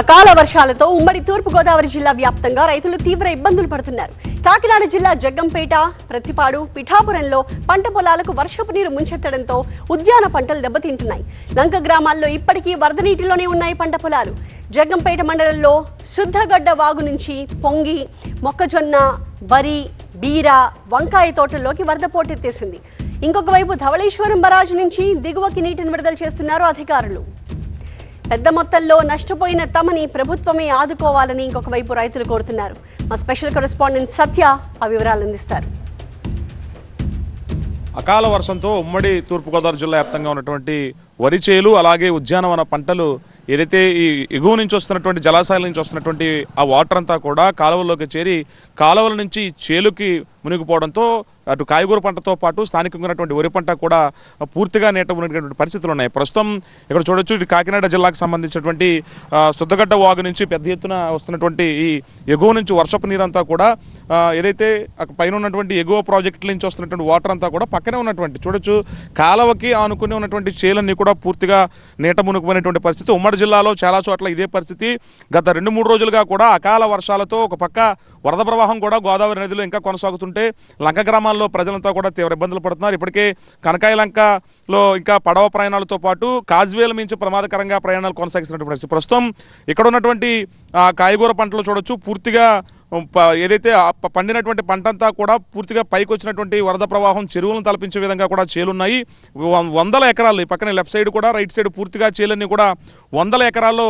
అకాల వర్షాలతో ఉమ్మడి తూర్పుగోదావరి జిల్లా వ్యాప్తంగా రైతులు తీవ్ర ఇబ్బందులు పడుతున్నారు. కాకినాడ జిల్లా జగ్గంపేట ప్రతిపాడు పిఠాపురంలో పంట పొలాలకు వర్షపు నీరు ముంచెత్తడంతో ఉద్యాన పంటలు దెబ్బతింటున్నాయి. లంక గ్రామాల్లో ఇప్పటికీ వరద నీటిలోనే ఉన్నాయి పంట పొలాలు. జగ్గంపేట మండలంలో శుద్ధగడ్డ వాగు నుంచి పొంగి మొక్కజొన్న వరి బీర వంకాయ తోటల్లోకి వరద పోటెత్తేసింది. ఇంకొక వైపు ధవళేశ్వరం బరాజు నుంచి దిగువకి నీటిని విడుదల చేస్తున్నారు అధికారులు. పెద్ద మొత్తంలో నష్టపోయిన తమని ప్రభుత్వమే ఆదుకోవాలని ఇంకొక వైపు రైతులు కోరుతున్నారు. మా స్పెషల్ కరెస్పాండెంట్ సత్య ఆ వివరాలు అందిస్తారు. అకాల వర్షంతో ఉమ్మడి తూర్పుగోదావరి జిల్లా వ్యాప్తంగా ఉన్నటువంటి వరి చేలు అలాగే ఉద్యానవన పంటలు ఏదైతే ఈ ఎగువ నుంచి వస్తున్నటువంటి జలాశయాల నుంచి వస్తున్నటువంటి ఆ వాటర్ అంతా కూడా కాలువల్లోకి చేరి కాలువల నుంచి చేలుకి మునిగిపోవడంతో అటు కాయగూర పంటతో పాటు స్థానికంగా ఉన్నటువంటి వరి పంట కూడా పూర్తిగా నీట ఉన్నటువంటి పరిస్థితులు ఉన్నాయి. ప్రస్తుతం ఇక్కడ చూడొచ్చు ఇటు కాకినాడ జిల్లాకు సంబంధించినటువంటి సుద్దగడ్డ శుద్ధగడ్డ వాగు నుంచి పెద్ద ఎత్తున వస్తున్నటువంటి ఈ ఎగువ నుంచి వర్షపు నీరంతా కూడా ఏదైతే అక్కడ పైన ఉన్నటువంటి ఎగువ ప్రాజెక్టుల నుంచి వస్తున్నటువంటి వాటర్ అంతా కూడా పక్కనే ఉన్నటువంటి చూడొచ్చు కాలవకి ఆనుకుని ఉన్నటువంటి చేలన్నీ కూడా పూర్తిగా నీట మునుకుపోయినటువంటి పరిస్థితి. ఉమ్మడి జిల్లాలో చాలా చోట్ల ఇదే పరిస్థితి. గత రెండు మూడు రోజులుగా కూడా అకాల వర్షాలతో ఒక పక్క వరద ప్రవాహం కూడా గోదావరి నదిలో ఇంకా కొనసాగుతుంటే లంక గ్రామాల్లో ప్రజలంతా కూడా తీవ్ర ఇబ్బందులు పడుతున్నారు. ఇప్పటికే కనకాయ లంకలో ఇంకా పడవ ప్రయాణాలతో పాటు కాజ్వేల మించి ప్రమాదకరంగా ప్రయాణాలు కొనసాగిస్తున్నటువంటి ప్రస్తుతం ఇక్కడ ఉన్నటువంటి కాయగూర పంటలు చూడొచ్చు. పూర్తిగా ఏదైతే పండినటువంటి పంటంతా కూడా పూర్తిగా పైకి వచ్చినటువంటి వరద ప్రవాహం చెరువులను తలపించే విధంగా కూడా చేలున్నాయి. వందల ఎకరాలు ఈ పక్కన లెఫ్ట్ సైడ్ కూడా రైట్ సైడ్ పూర్తిగా చేలన్నీ కూడా వందల ఎకరాల్లో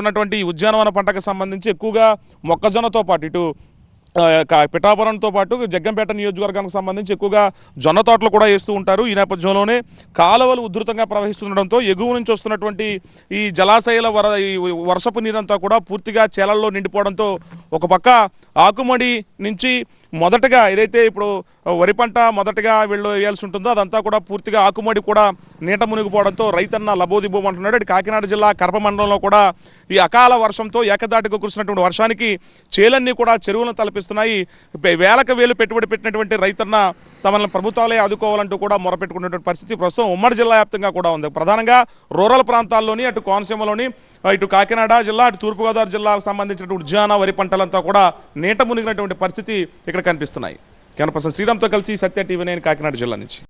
ఉన్నటువంటి ఉద్యానవన పంటకు సంబంధించి ఎక్కువగా మొక్కజొన్నతో పాటు ఇటు పిఠాపురంతో పాటు జగ్గంపేట నియోజకవర్గానికి సంబంధించి ఎక్కువగా జొన్న తోటలు కూడా వేస్తూ ఉంటారు. ఈ నేపథ్యంలోనే కాలువలు ఉధృతంగా ప్రవహిస్తుండడంతో ఎగువ నుంచి వస్తున్నటువంటి ఈ జలాశయాల వర ఈ వర్షపు నీరంతా కూడా పూర్తిగా చేలల్లో నిండిపోవడంతో ఒక పక్క ఆకుమడి నుంచి మొదటగా ఏదైతే ఇప్పుడు వరి పంట మొదటగా వీళ్ళు వేయాల్సి ఉంటుందో అదంతా కూడా పూర్తిగా ఆకుమడి కూడా నీట మునిగిపోవడంతో రైతన్న లబోదిబోం అంటున్నాడు కాకినాడ జిల్లా కరప మండలంలో కూడా ఈ అకాల వర్షంతో ఏకదాటిగా కురిసినటువంటి వర్షానికి చేలన్నీ కూడా చెరువులను తలపిస్తున్నాయి. వేలకు వేలు పెట్టుబడి పెట్టినటువంటి రైతన్న తమను ప్రభుత్వాలే ఆదుకోవాలంటూ కూడా మొరపెట్టుకునేటువంటి పరిస్థితి ప్రస్తుతం ఉమ్మడి జిల్లా వ్యాప్తంగా కూడా ఉంది. ప్రధానంగా రూరల్ ప్రాంతాల్లోని అటు కోనసీమలోని ఇటు కాకినాడ జిల్లా అటు తూర్పుగోదావరి జిల్లాకు సంబంధించినటువంటి ఉద్యాన వరి పంటలంతా కూడా నీట మునిగినటువంటి పరిస్థితి ఇక్కడ కనిపిస్తున్నాయి. కెనపర్సన్ శ్రీరామ్తో కలిసి సత్య టీవీ నేను కాకినాడ జిల్లా నుంచి.